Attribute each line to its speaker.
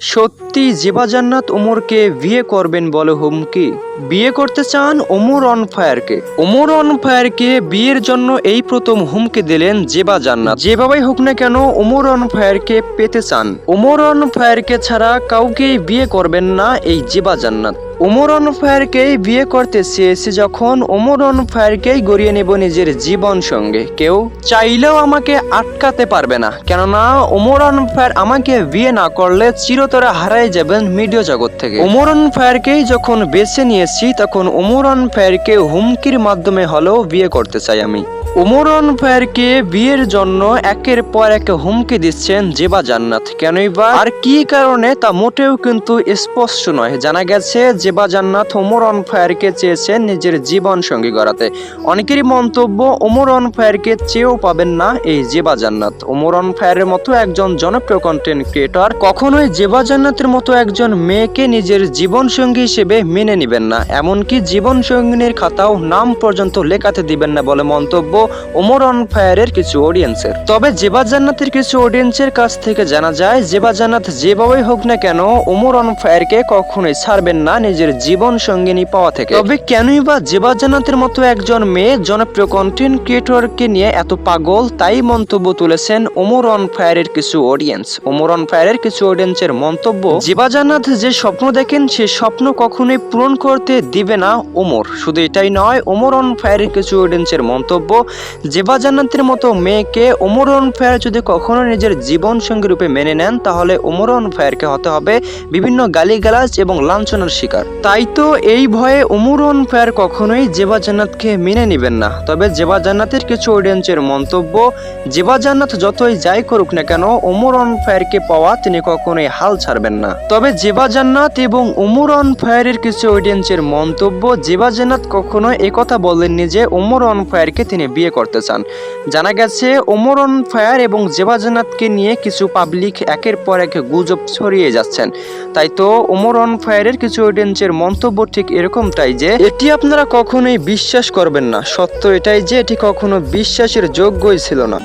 Speaker 1: সত্যি জেবা জান্নাত ওমরকে বিয়ে করবেন বলে হুমকি। বিয়ে করতে চান ওমর অন ফায়ারকে। ওমর অন ফায়ারকে বিয়ের জন্য এই প্রথম হুমকি দিলেন জেবা জান্নাত। যেভাবেই হোক না কেন ওমর অন ফায়ারকে পেতে চান। ওমর অন ফায়ারকে ছাড়া কাউকেই বিয়ে করবেন না এই জেবা জান্নাত। ওমর অন ফায়ারকেই বিয়ে করতে চেয়েছে যখন ওমর অন ফায়ারকেই গড়িয়ে নেব নিজের জীবন সঙ্গে। কেউ চাইলেও আমাকে আটকাতে পারবে না। কেননা ওমর অন ফায়ার আমাকে বিয়ে না করলে চিরতরে হারাই যাবেন মিডিয়া জগৎ থেকে। ওমর অন ফায়ারকেই যখন বেছে নিয়েছি তখন উমরান ফ্যারকে হুমকির মাধ্যমে হলেও বিয়ে করতে চাই আমি। ওমরন ফায়ারকে বিয়ের জন্য একের পর এক হুমকি দিচ্ছেন জেবা জান্নাত। কেনই বা? আর কি কারণে তা মোটেও কিন্তু স্পষ্ট নয়। জানা গেছে, জেবা জান্নাত ওমরন ফায়ারকে চেয়েছেন নিজের জীবন সঙ্গী গড়াতে অনেকেরই মন্তব্য ওমরন ফায়ারকে চেয়েও পাবেন না এই জেবা জান্নাত। ওমরন ফায়ারের মতো একজন জনপ্রিয় কন্টেন্ট ক্রিয়েটর কখনোই জেবা জান্নাতের মতো একজন মেয়েকে নিজের জীবন সঙ্গী হিসেবে মেনে নেবেন না। এমনকি জীবন সঙ্গিনীর খাতাও নাম পর্যন্ত লেখাতে দিবেন না বলে মন্তব্য ওমর অন ফায়ারের কিছু অডিয়েন্সের তবে জেবা জান্নাতের কিছু অডিয়েন্সের কাছ থেকে জানা যায় জেবা জান্নাত যেভাবেই হোক না কেন ওমর অন ফায়ারকে কখনোই ছাড়বেন না নিজের জীবন সঙ্গিনী পাওয়া থেকে। তবে কেনই বা জেবা জান্নাতের মতো একজন মেয়ে জনপ্রিয় কন্টেন্ট ক্রিয়েটরকে নিয়ে এত পাগল, তাই মন্তব্য তুলেছেন ওমর অন ফায়ারের কিছু অডিয়েন্স ওমর অন ফায়ারের কিছু অডিয়েন্সের মন্তব্য জেবা জান্নাত যে স্বপ্ন দেখেন, সে স্বপ্ন কখনোই পূরণ করতে দিবে না ওমর শুধু এটাই নয় ওমর অন ফায়ারের কিছু অডিয়েন্সের মন্তব্য জেবা জান্নাতের মতো মেয়েকে ওমর অন ফায়ার যদি কখনো নিজের জীবন সঙ্গী রূপে মেনে নেন, তাহলে ওমর অন ফায়ারকে হতে হবে বিভিন্ন গালিগালাজ এবং লাঞ্ছনার শিকার। তাই তো এই ভয়ে ওমর অন ফায়ার কখনোই জেবা জান্নাতকে মেনে নেবেন না। তবে জেবা জান্নাতের কিছু অডিয়েন্সের মন্তব্য, জেবা জান্নাত যতই যাই করুক না কেন ওমর অন ফায়ারকে পাওয়া তিনি কখনোই হাল ছাড়বেন না। তবে জেবা জান্নাত এবং অন ফায়ারের কিছু অডিয়েন্সের মন্তব্য, জেবা জান্নাত কখনো একথা বলেননি যে ওমর অন ফায়ারকে তিনি বিয়ে করতে চান। জানা গেছে ওমর অন ফায়ার এবং জেবাজনাথকে নিয়ে কিছু পাবলিক একের পর এক গুজব ছড়িয়ে যাচ্ছেন। তাই তো ওমর অন ফায়ারের কিছু অডিয়েন্সের মন্তব্য ঠিক এরকমটাই যে, এটি আপনারা কখনোই বিশ্বাস করবেন না। সত্য এটাই যে, এটি কখনো বিশ্বাসের যোগ্যই ছিল না।